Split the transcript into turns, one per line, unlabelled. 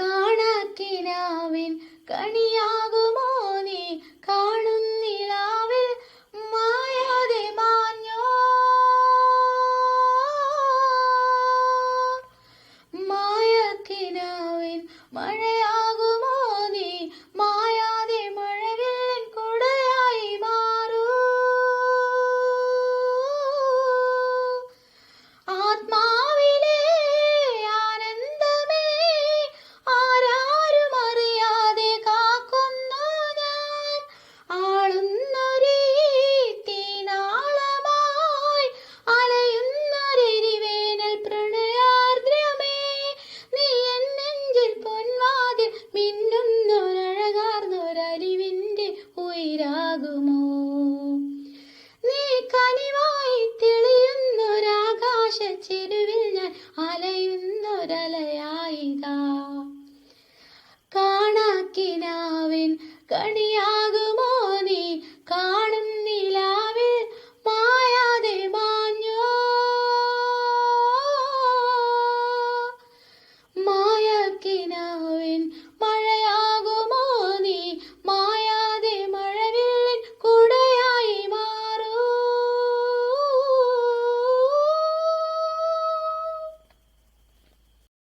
കാണാക്കിനാവിൻ കണിയാകുമോ നീ? കാണുന്നിലാവിൽ മായാതെ മാഞ്ഞോ? മായക്കിനാവിൻ മഴയാകുമോ കണ്ണീരാകുമോ നീ കനിവായി തെളിയുന്നൊരാകാശ ചെരുവിൽ ഞാൻ അലയുന്നൊരലയായിക. കാണാക്കിനാവിൻ കണിയാകും